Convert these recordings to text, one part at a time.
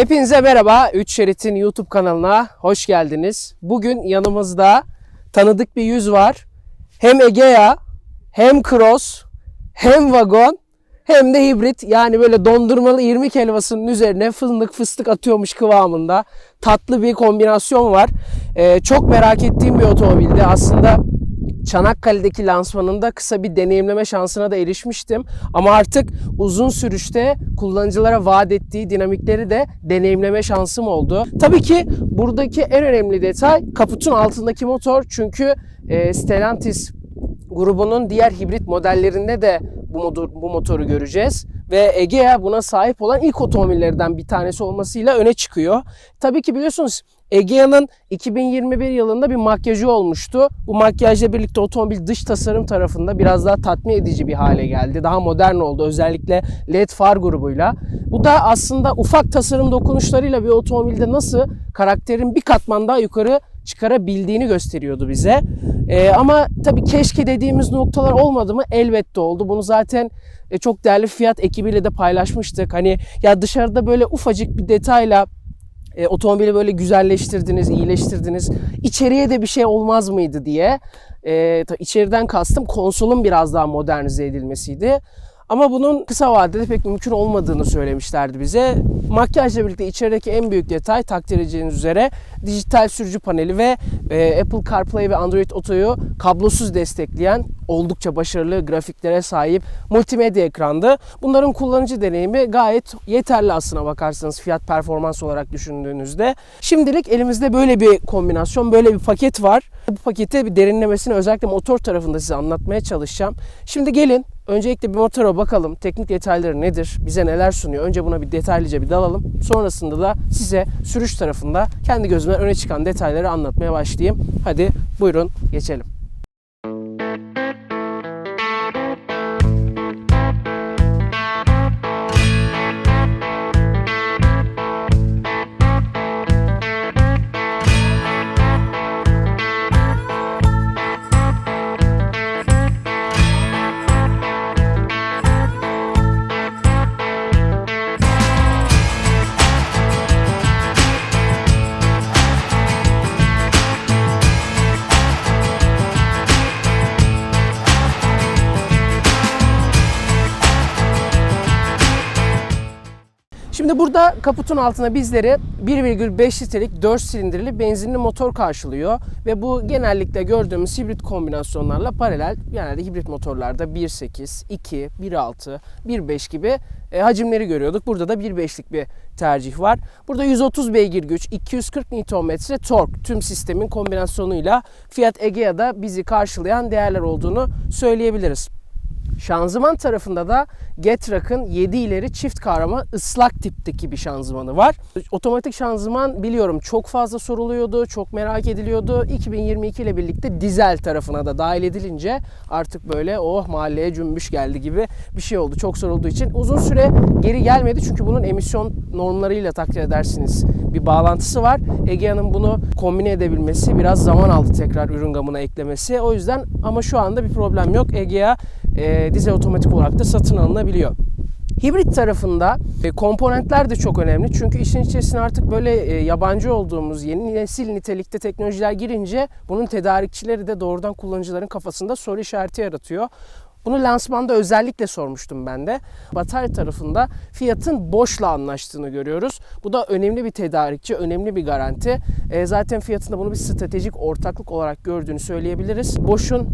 Hepinize merhaba. 3 Şerit'in YouTube kanalına hoş geldiniz. Bugün yanımızda tanıdık bir yüz var. Hem Egea, hem Cross, hem Vagon, hem de hibrit. Yani böyle dondurmalı irmik helvasının üzerine fındık fıstık atıyormuş kıvamında. Tatlı bir kombinasyon var. Ee, çok merak ettiğim bir otomobildi. Aslında Çanakkale'deki lansmanında kısa bir deneyimleme şansına da erişmiştim. Ama artık uzun sürüşte kullanıcılara vaat ettiği dinamikleri de deneyimleme şansım oldu. Tabii ki buradaki en önemli detay kaputun altındaki motor. Çünkü e, Stellantis grubunun diğer hibrit modellerinde de bu, motor, bu motoru göreceğiz. Ve Egea buna sahip olan ilk otomobillerden bir tanesi olmasıyla öne çıkıyor. Tabii ki biliyorsunuz Egea'nın 2021 yılında bir makyajı olmuştu. Bu makyajla birlikte otomobil dış tasarım tarafında biraz daha tatmin edici bir hale geldi. Daha modern oldu özellikle LED far grubuyla. Bu da aslında ufak tasarım dokunuşlarıyla bir otomobilde nasıl karakterin bir katman daha yukarı çıkarabildiğini gösteriyordu bize. Ee, ama tabii keşke dediğimiz noktalar olmadı mı? Elbette oldu. Bunu zaten e, çok değerli fiyat ekibiyle de paylaşmıştık. Hani ya dışarıda böyle ufacık bir detayla e, otomobili böyle güzelleştirdiniz, iyileştirdiniz. İçeriye de bir şey olmaz mıydı diye. E, içeriden kastım konsolun biraz daha modernize edilmesiydi. Ama bunun kısa vadede pek mümkün olmadığını söylemişlerdi bize. Makyajla birlikte içerideki en büyük detay takdir edeceğiniz üzere dijital sürücü paneli ve e, Apple CarPlay ve Android Auto'yu kablosuz destekleyen oldukça başarılı grafiklere sahip multimedya ekrandı. Bunların kullanıcı deneyimi gayet yeterli aslına bakarsanız fiyat performans olarak düşündüğünüzde. Şimdilik elimizde böyle bir kombinasyon, böyle bir paket var. Bu paketi bir derinlemesine özellikle motor tarafında size anlatmaya çalışacağım. Şimdi gelin öncelikle bir motora bakalım. Teknik detayları nedir? Bize neler sunuyor? Önce buna bir detaylıca bir dalalım. Sonrasında da size sürüş tarafında kendi gözümden öne çıkan detayları anlatmaya başlayayım. Hadi buyurun geçelim. Kaputun altına bizleri 1,5 litrelik 4 silindirli benzinli motor karşılıyor. Ve bu genellikle gördüğümüz hibrit kombinasyonlarla paralel. Genelde hibrit motorlarda 1.8, 2, 1.6, 1.5 gibi e, hacimleri görüyorduk. Burada da 1.5'lik bir tercih var. Burada 130 beygir güç, 240 Nm tork tüm sistemin kombinasyonuyla Fiat Egea'da bizi karşılayan değerler olduğunu söyleyebiliriz. Şanzıman tarafında da Getrac'ın 7 ileri çift kavrama ıslak tipteki bir şanzımanı var. Otomatik şanzıman biliyorum çok fazla soruluyordu, çok merak ediliyordu. 2022 ile birlikte dizel tarafına da dahil edilince artık böyle oh mahalleye cümbüş geldi gibi bir şey oldu. Çok sorulduğu için uzun süre geri gelmedi çünkü bunun emisyon normlarıyla takdir edersiniz bir bağlantısı var. Egea'nın bunu kombine edebilmesi biraz zaman aldı tekrar ürün gamına eklemesi. O yüzden ama şu anda bir problem yok. Egea e, dizel otomatik olarak da satın alınabiliyor. Hibrit tarafında e, komponentler de çok önemli. Çünkü işin içerisine artık böyle e, yabancı olduğumuz yeni nesil nitelikte teknolojiler girince bunun tedarikçileri de doğrudan kullanıcıların kafasında soru işareti yaratıyor. Bunu lansmanda özellikle sormuştum ben de. Batarya tarafında Fiat'ın Bosch'la anlaştığını görüyoruz. Bu da önemli bir tedarikçi, önemli bir garanti. E, zaten Fiat'ın da bunu bir stratejik ortaklık olarak gördüğünü söyleyebiliriz. Bosch'un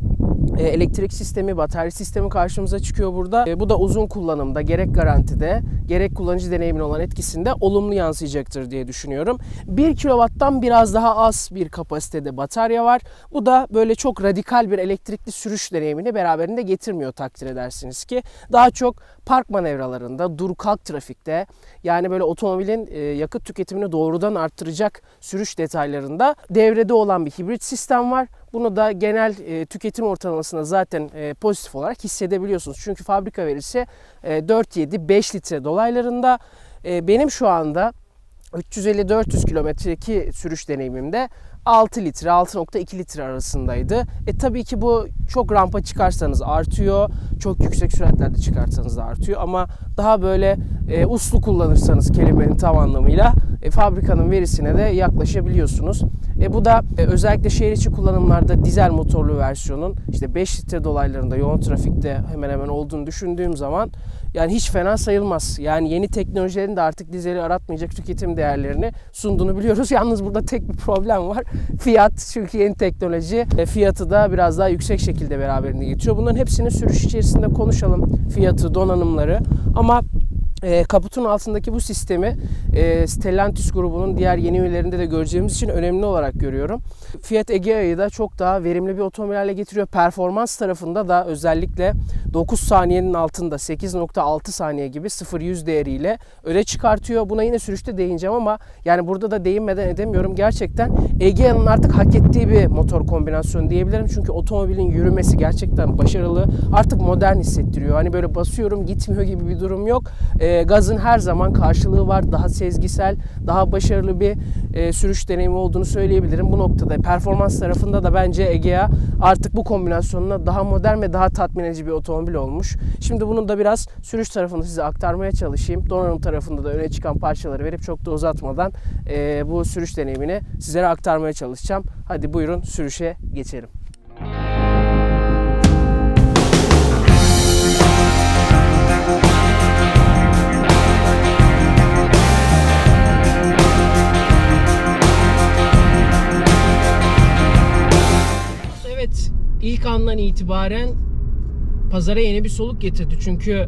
e, elektrik sistemi, batarya sistemi karşımıza çıkıyor burada. E, bu da uzun kullanımda gerek garantide gerek kullanıcı deneyimine olan etkisinde olumlu yansıyacaktır diye düşünüyorum. 1 kW'dan biraz daha az bir kapasitede batarya var. Bu da böyle çok radikal bir elektrikli sürüş deneyimini beraberinde getirmiyor takdir edersiniz ki. Daha çok park manevralarında, dur kalk trafikte yani böyle otomobilin e, yakıt tüketimini doğrudan arttıracak sürüş detaylarında devrede olan bir hibrit sistem var. Bunu da genel e, tüketim ortalamasında zaten e, pozitif olarak hissedebiliyorsunuz. Çünkü fabrika verisi e, 4-7-5 litre dolaylarında. E, benim şu anda 350-400 kilometreki sürüş deneyimimde 6 litre, 6.2 litre arasındaydı. E tabii ki bu çok rampa çıkarsanız artıyor. Çok yüksek süratlerde çıkarsanız da artıyor. Ama daha böyle e, uslu kullanırsanız kelimenin tam anlamıyla e, fabrikanın verisine de yaklaşabiliyorsunuz. E, bu da e, özellikle şehir içi kullanımlarda dizel motorlu versiyonun işte 5 litre dolaylarında yoğun trafikte hemen hemen olduğunu düşündüğüm zaman yani hiç fena sayılmaz. Yani yeni teknolojilerin de artık dizeli aratmayacak tüketim değerlerini sunduğunu biliyoruz. Yalnız burada tek bir problem var. Fiyat çünkü yeni teknoloji e, fiyatı da biraz daha yüksek şekilde beraberinde getiriyor. Bunların hepsini sürüş içerisinde konuşalım. Fiyatı, donanımları ama e, kaputun altındaki bu sistemi e, Stellantis grubunun diğer yeni üyelerinde de göreceğimiz için önemli olarak görüyorum. Fiat Egea'yı da çok daha verimli bir otomobil hale getiriyor. Performans tarafında da özellikle 9 saniyenin altında 8.6 saniye gibi 0-100 değeriyle öne çıkartıyor. Buna yine sürüşte değineceğim ama yani burada da değinmeden edemiyorum. Gerçekten Egea'nın artık hak ettiği bir motor kombinasyonu diyebilirim. Çünkü otomobilin yürümesi gerçekten başarılı. Artık modern hissettiriyor. Hani böyle basıyorum gitmiyor gibi bir durum yok. E, gazın her zaman karşılığı var. Daha sezgisel, daha başarılı bir e, sürüş deneyimi olduğunu söyleyebilirim. Bu noktada performans tarafında da bence Egea artık bu kombinasyonuna daha modern ve daha tatmin edici bir otomobil olmuş. Şimdi bunun da biraz sürüş tarafını size aktarmaya çalışayım. Donanım tarafında da öne çıkan parçaları verip çok da uzatmadan e, bu sürüş deneyimini sizlere aktarmaya çalışacağım. Hadi buyurun sürüşe geçelim. Andan itibaren pazara yeni bir soluk getirdi. Çünkü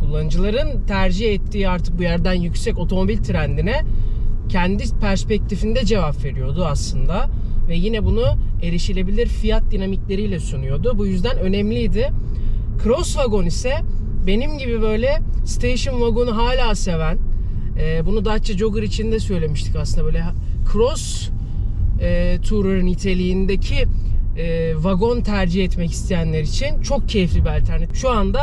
kullanıcıların tercih ettiği artık bu yerden yüksek otomobil trendine kendi perspektifinde cevap veriyordu aslında. Ve yine bunu erişilebilir fiyat dinamikleriyle sunuyordu. Bu yüzden önemliydi. Crosswagon ise benim gibi böyle station wagon'u hala seven, e, bunu Dacia Jogger için de söylemiştik aslında böyle cross e, tourer niteliğindeki e, vagon tercih etmek isteyenler için çok keyifli bir alternatif. Şu anda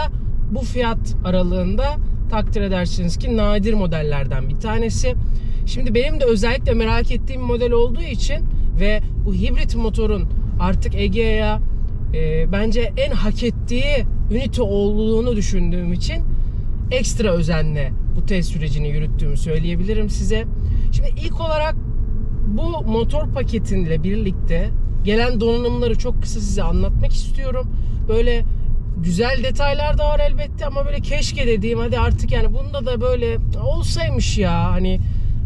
bu fiyat aralığında takdir edersiniz ki nadir modellerden bir tanesi. Şimdi benim de özellikle merak ettiğim model olduğu için ve bu hibrit motorun artık Egea'ya e, bence en hak ettiği ünite olduğunu düşündüğüm için ekstra özenle bu test sürecini yürüttüğümü söyleyebilirim size. Şimdi ilk olarak bu motor paketinle birlikte gelen donanımları çok kısa size anlatmak istiyorum. Böyle güzel detaylar da var elbette ama böyle keşke dediğim hadi artık yani bunda da böyle olsaymış ya hani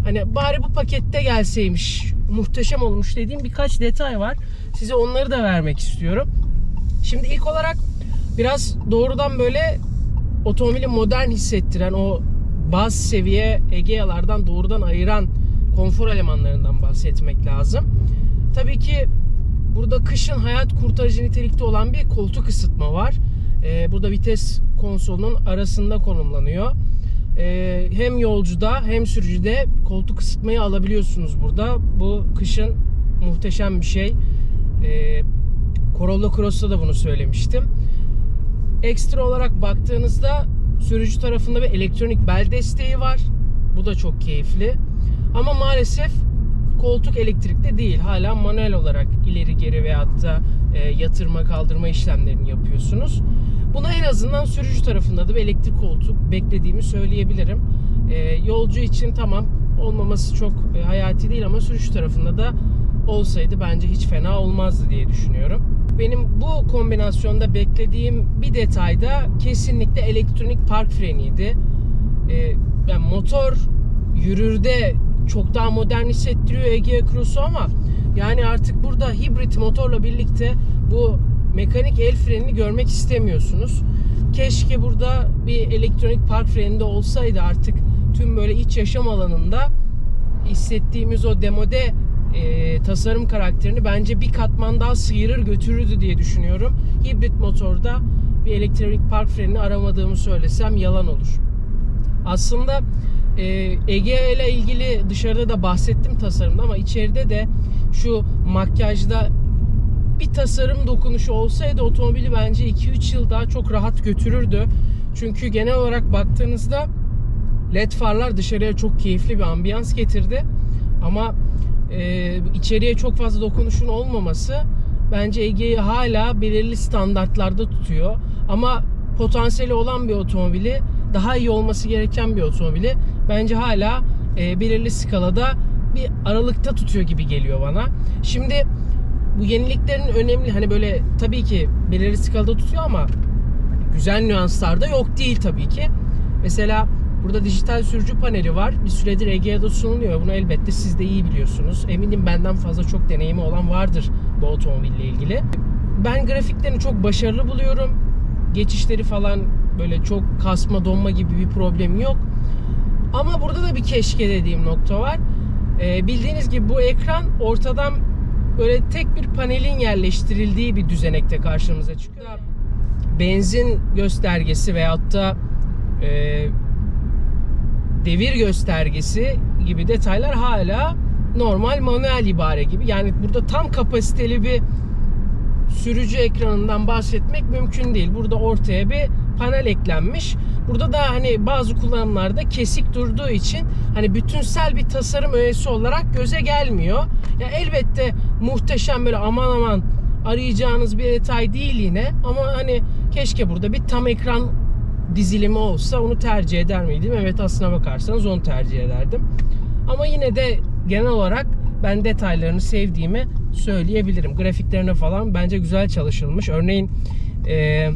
hani bari bu pakette gelseymiş muhteşem olmuş dediğim birkaç detay var. Size onları da vermek istiyorum. Şimdi ilk olarak biraz doğrudan böyle otomobili modern hissettiren o baz seviye Egea'lardan doğrudan ayıran konfor elemanlarından bahsetmek lazım. Tabii ki burada kışın hayat kurtarıcı nitelikte olan bir koltuk ısıtma var. Ee, burada vites konsolunun arasında konumlanıyor. Ee, hem yolcuda hem sürücüde koltuk ısıtmayı alabiliyorsunuz burada. Bu kışın muhteşem bir şey. Ee, Corolla Cross'ta da bunu söylemiştim. Ekstra olarak baktığınızda sürücü tarafında bir elektronik bel desteği var. Bu da çok keyifli. Ama maalesef koltuk elektrikli değil. Hala manuel olarak ileri geri veyahut da e, yatırma kaldırma işlemlerini yapıyorsunuz. Buna en azından sürücü tarafında da bir elektrik koltuk beklediğimi söyleyebilirim. E, yolcu için tamam olmaması çok e, hayati değil ama sürücü tarafında da olsaydı bence hiç fena olmazdı diye düşünüyorum. Benim bu kombinasyonda beklediğim bir detay da kesinlikle elektronik park freniydi. E, yani motor yürürde çok daha modern hissettiriyor Egea Cross'u ama yani artık burada hibrit motorla birlikte bu mekanik el frenini görmek istemiyorsunuz. Keşke burada bir elektronik park freni de olsaydı artık tüm böyle iç yaşam alanında hissettiğimiz o demode e, tasarım karakterini bence bir katman daha sıyırır götürürdü diye düşünüyorum. Hibrit motorda bir elektronik park frenini aramadığımı söylesem yalan olur. Aslında e, Egea ile ilgili dışarıda da bahsettim tasarımda ama içeride de şu makyajda bir tasarım dokunuşu olsaydı otomobili bence 2-3 yıl daha çok rahat götürürdü. Çünkü genel olarak baktığınızda led farlar dışarıya çok keyifli bir ambiyans getirdi. Ama e, içeriye çok fazla dokunuşun olmaması bence Ege'yi hala belirli standartlarda tutuyor. Ama potansiyeli olan bir otomobili, daha iyi olması gereken bir otomobili bence hala e, belirli skalada bir aralıkta tutuyor gibi geliyor bana. Şimdi bu yeniliklerin önemli hani böyle tabii ki belirli skalada tutuyor ama güzel nüanslarda yok değil tabii ki. Mesela burada dijital sürücü paneli var. Bir süredir Egea'da sunuluyor. Bunu elbette siz de iyi biliyorsunuz. Eminim benden fazla çok deneyimi olan vardır bu otomobille ilgili. Ben grafiklerini çok başarılı buluyorum. Geçişleri falan böyle çok kasma donma gibi bir problem yok. Ama burada da bir keşke dediğim nokta var. Ee, bildiğiniz gibi bu ekran ortadan böyle tek bir panelin yerleştirildiği bir düzenekte karşımıza çıkıyor. Benzin göstergesi veyahut da e, devir göstergesi gibi detaylar hala normal manuel ibare gibi. Yani burada tam kapasiteli bir sürücü ekranından bahsetmek mümkün değil. Burada ortaya bir panel eklenmiş. Burada da hani bazı kullanımlarda kesik durduğu için hani bütünsel bir tasarım öğesi olarak göze gelmiyor. Ya elbette muhteşem böyle aman aman arayacağınız bir detay değil yine ama hani keşke burada bir tam ekran dizilimi olsa onu tercih eder miydim? Evet aslına bakarsanız onu tercih ederdim. Ama yine de genel olarak ben detaylarını sevdiğimi söyleyebilirim. Grafiklerine falan bence güzel çalışılmış. Örneğin e,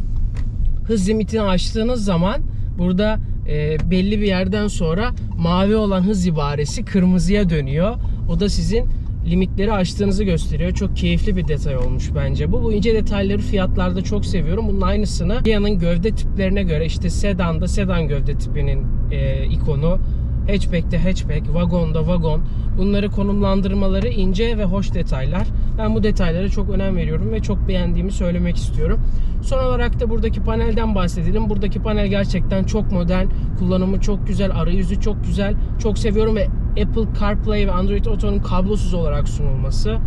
hız limitini aştığınız zaman burada e, belli bir yerden sonra mavi olan hız ibaresi kırmızıya dönüyor. O da sizin limitleri aştığınızı gösteriyor. Çok keyifli bir detay olmuş bence bu. Bu ince detayları fiyatlarda çok seviyorum. Bunun aynısını Kia'nın gövde tiplerine göre işte sedanda sedan gövde tipinin e, ikonu hatchback'te hatchback, vagonda vagon. Bunları konumlandırmaları ince ve hoş detaylar. Ben bu detaylara çok önem veriyorum ve çok beğendiğimi söylemek istiyorum. Son olarak da buradaki panelden bahsedelim. Buradaki panel gerçekten çok modern. Kullanımı çok güzel, arayüzü çok güzel. Çok seviyorum ve Apple CarPlay ve Android Auto'nun kablosuz olarak sunulması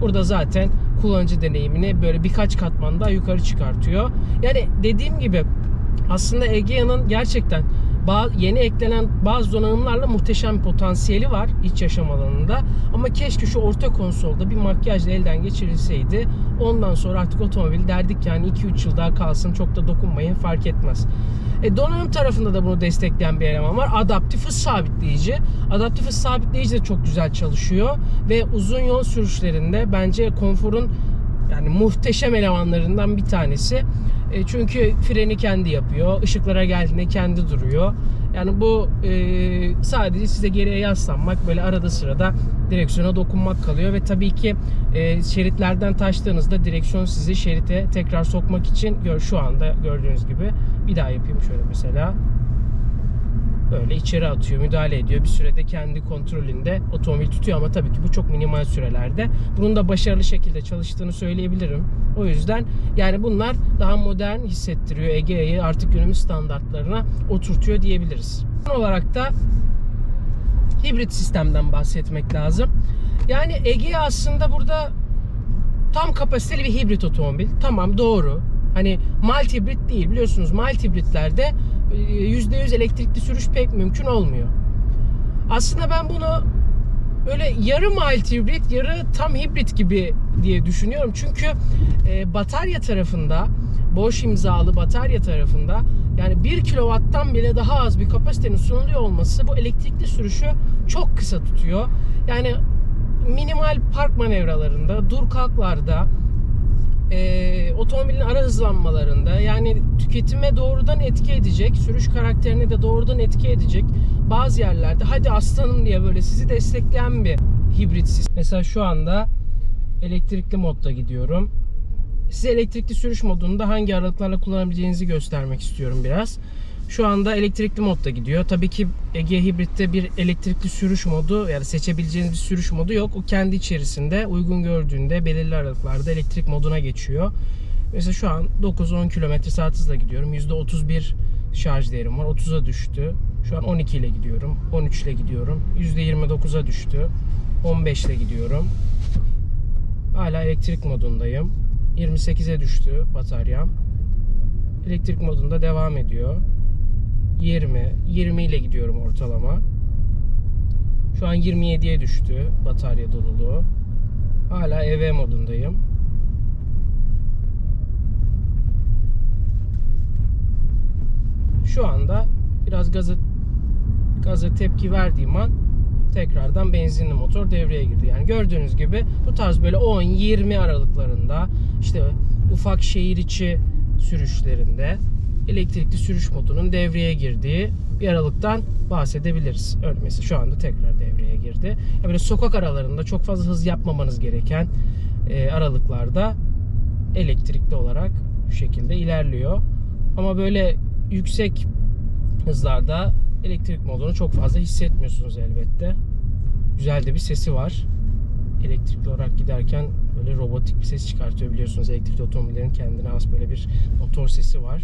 burada zaten kullanıcı deneyimini böyle birkaç katman daha yukarı çıkartıyor. Yani dediğim gibi aslında Egea'nın gerçekten yeni eklenen bazı donanımlarla muhteşem potansiyeli var iç yaşam alanında. Ama keşke şu orta konsolda bir makyajla elden geçirilseydi. Ondan sonra artık otomobil derdik yani 2-3 yıl daha kalsın çok da dokunmayın fark etmez. E, donanım tarafında da bunu destekleyen bir eleman var. Adaptif hız sabitleyici. Adaptif hız sabitleyici de çok güzel çalışıyor. Ve uzun yol sürüşlerinde bence konforun yani muhteşem elemanlarından bir tanesi. E, çünkü freni kendi yapıyor. Işıklara geldiğinde kendi duruyor. Yani bu e, sadece size geriye yaslanmak böyle arada sırada direksiyona dokunmak kalıyor ve tabii ki e, şeritlerden taştığınızda direksiyon sizi şerite tekrar sokmak için gör şu anda gördüğünüz gibi bir daha yapayım şöyle mesela böyle içeri atıyor, müdahale ediyor. Bir sürede kendi kontrolünde otomobil tutuyor ama tabii ki bu çok minimal sürelerde. Bunun da başarılı şekilde çalıştığını söyleyebilirim. O yüzden yani bunlar daha modern hissettiriyor Egea'yı artık günümüz standartlarına oturtuyor diyebiliriz. Son olarak da hibrit sistemden bahsetmek lazım. Yani Egea aslında burada tam kapasiteli bir hibrit otomobil. Tamam doğru. Hani mild hibrit değil biliyorsunuz mild hibritlerde %100 elektrikli sürüş pek mümkün olmuyor. Aslında ben bunu böyle yarı mild hibrit, yarı tam hibrit gibi diye düşünüyorum. Çünkü e, batarya tarafında, Bosch imzalı batarya tarafında yani 1 kW'tan bile daha az bir kapasitenin sunuluyor olması bu elektrikli sürüşü çok kısa tutuyor. Yani minimal park manevralarında, dur kalklarda, e, otomobilin ara hızlanmalarında yani tüketime doğrudan etki edecek, sürüş karakterine de doğrudan etki edecek bazı yerlerde hadi aslanım diye böyle sizi destekleyen bir hibrit sistem. Mesela şu anda elektrikli modda gidiyorum. Size elektrikli sürüş modunda hangi aralıklarla kullanabileceğinizi göstermek istiyorum biraz. Şu anda elektrikli modda gidiyor. Tabii ki Ege Hibrit'te bir elektrikli sürüş modu yani seçebileceğiniz bir sürüş modu yok. O kendi içerisinde uygun gördüğünde belirli aralıklarda elektrik moduna geçiyor. Mesela şu an 9-10 km saat hızla gidiyorum. %31 şarj değerim var. 30'a düştü. Şu an 12 ile gidiyorum. 13 ile gidiyorum. %29'a düştü. 15 ile gidiyorum. Hala elektrik modundayım. 28'e düştü bataryam. Elektrik modunda devam ediyor. 20, 20 ile gidiyorum ortalama. Şu an 27'ye düştü batarya doluluğu. Hala EV modundayım. Şu anda biraz gaza gaza tepki verdiğim an tekrardan benzinli motor devreye girdi. Yani gördüğünüz gibi bu tarz böyle 10-20 aralıklarında işte ufak şehir içi sürüşlerinde elektrikli sürüş modunun devreye girdiği bir aralıktan bahsedebiliriz. Mesela şu anda tekrar devreye girdi. Ya böyle sokak aralarında çok fazla hız yapmamanız gereken e, aralıklarda elektrikli olarak bu şekilde ilerliyor. Ama böyle yüksek hızlarda elektrik modunu çok fazla hissetmiyorsunuz elbette. Güzel de bir sesi var. Elektrikli olarak giderken böyle robotik bir ses çıkartıyor biliyorsunuz. Elektrikli otomobillerin kendine has böyle bir motor sesi var.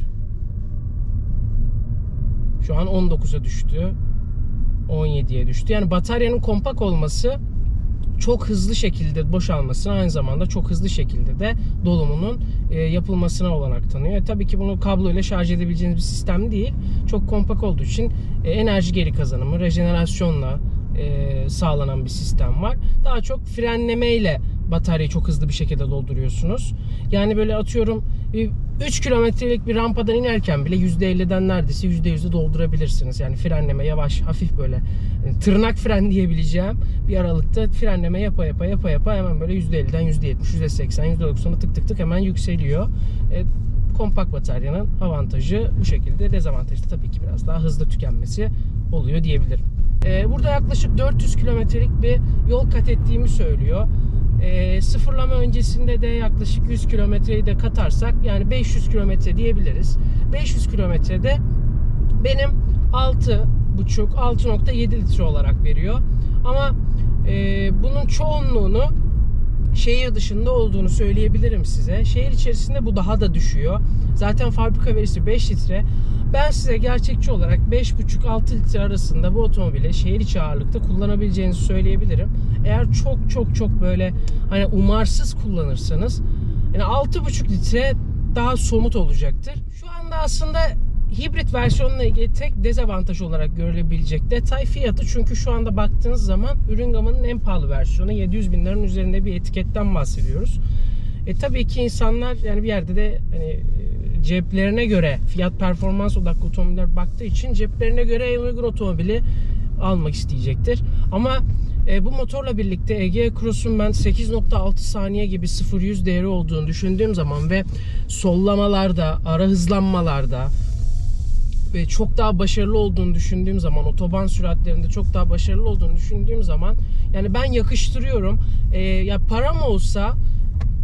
Şu an 19'a düştü. 17'ye düştü. Yani bataryanın kompak olması çok hızlı şekilde boşalmasına aynı zamanda çok hızlı şekilde de dolumunun e, yapılmasına olanak tanıyor. E, tabii ki bunu kablo ile şarj edebileceğiniz bir sistem değil. Çok kompak olduğu için e, enerji geri kazanımı, rejenerasyonla e, sağlanan bir sistem var. Daha çok frenleme ile bataryayı çok hızlı bir şekilde dolduruyorsunuz. Yani böyle atıyorum bir 3 kilometrelik bir rampadan inerken bile %50'den neredeyse %100'de doldurabilirsiniz. Yani frenleme yavaş, hafif böyle yani tırnak fren diyebileceğim bir aralıkta frenleme yapa yapa yapa yapa hemen böyle %50'den %70, %80, %90'a tık tık tık hemen yükseliyor. E, kompakt bataryanın avantajı bu şekilde. Dezavantajı da tabii ki biraz daha hızlı tükenmesi oluyor diyebilirim. E, burada yaklaşık 400 kilometrelik bir yol kat ettiğimi söylüyor. E, sıfırlama öncesinde de yaklaşık 100 kilometreyi de katarsak yani 500 kilometre diyebiliriz. 500 kilometrede benim 6,5 6.7 litre olarak veriyor. Ama e, bunun çoğunluğunu şehir dışında olduğunu söyleyebilirim size. Şehir içerisinde bu daha da düşüyor. Zaten fabrika verisi 5 litre. Ben size gerçekçi olarak 5,5-6 litre arasında bu otomobili şehir içi ağırlıkta kullanabileceğinizi söyleyebilirim. Eğer çok çok çok böyle hani umarsız kullanırsanız yani 6,5 litre daha somut olacaktır. Şu anda aslında hibrit versiyonla ilgili tek dezavantaj olarak görülebilecek detay fiyatı. Çünkü şu anda baktığınız zaman ürün gamının en pahalı versiyonu 700 bin liranın üzerinde bir etiketten bahsediyoruz. E tabii ki insanlar yani bir yerde de hani e, ceplerine göre fiyat performans odaklı otomobiller baktığı için ceplerine göre en uygun otomobili almak isteyecektir. Ama e, bu motorla birlikte Ege Cross'un ben 8.6 saniye gibi 0-100 değeri olduğunu düşündüğüm zaman ve sollamalarda, ara hızlanmalarda ve çok daha başarılı olduğunu düşündüğüm zaman otoban süratlerinde çok daha başarılı olduğunu düşündüğüm zaman yani ben yakıştırıyorum. E, ya param olsa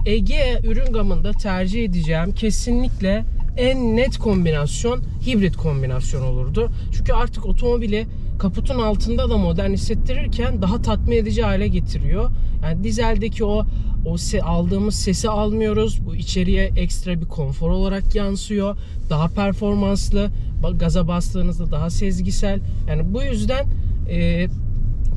Ege ürün gamında tercih edeceğim kesinlikle en net kombinasyon hibrit kombinasyon olurdu. Çünkü artık otomobili kaputun altında da modern hissettirirken daha tatmin edici hale getiriyor. Yani dizeldeki o o se- aldığımız sesi almıyoruz. Bu içeriye ekstra bir konfor olarak yansıyor. Daha performanslı. Gaza bastığınızda daha sezgisel. Yani bu yüzden e,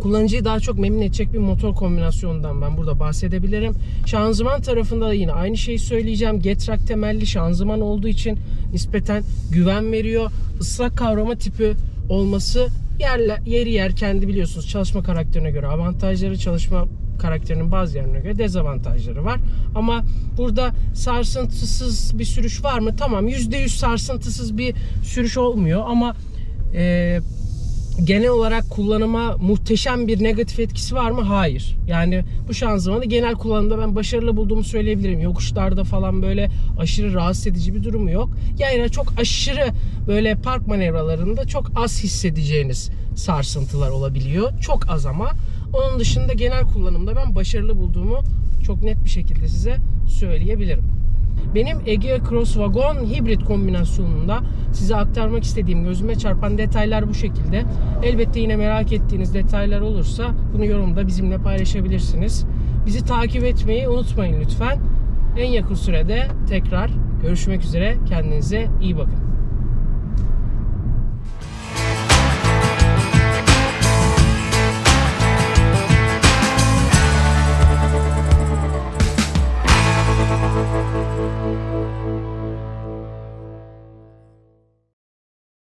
kullanıcıyı daha çok memnun edecek bir motor kombinasyonundan ben burada bahsedebilirim. Şanzıman tarafında da yine aynı şeyi söyleyeceğim. Getrack temelli şanzıman olduğu için nispeten güven veriyor. Islak kavrama tipi olması yerle, yeri yer kendi biliyorsunuz çalışma karakterine göre avantajları çalışma karakterinin bazı yerlerine göre dezavantajları var. Ama burada sarsıntısız bir sürüş var mı? Tamam %100 sarsıntısız bir sürüş olmuyor ama eee genel olarak kullanıma muhteşem bir negatif etkisi var mı? Hayır. Yani bu şanzımanı genel kullanımda ben başarılı bulduğumu söyleyebilirim. Yokuşlarda falan böyle aşırı rahatsız edici bir durumu yok. Yani çok aşırı böyle park manevralarında çok az hissedeceğiniz sarsıntılar olabiliyor. Çok az ama. Onun dışında genel kullanımda ben başarılı bulduğumu çok net bir şekilde size söyleyebilirim. Benim Egea Cross Wagon hibrit kombinasyonunda size aktarmak istediğim gözüme çarpan detaylar bu şekilde. Elbette yine merak ettiğiniz detaylar olursa bunu yorumda bizimle paylaşabilirsiniz. Bizi takip etmeyi unutmayın lütfen. En yakın sürede tekrar görüşmek üzere. Kendinize iyi bakın.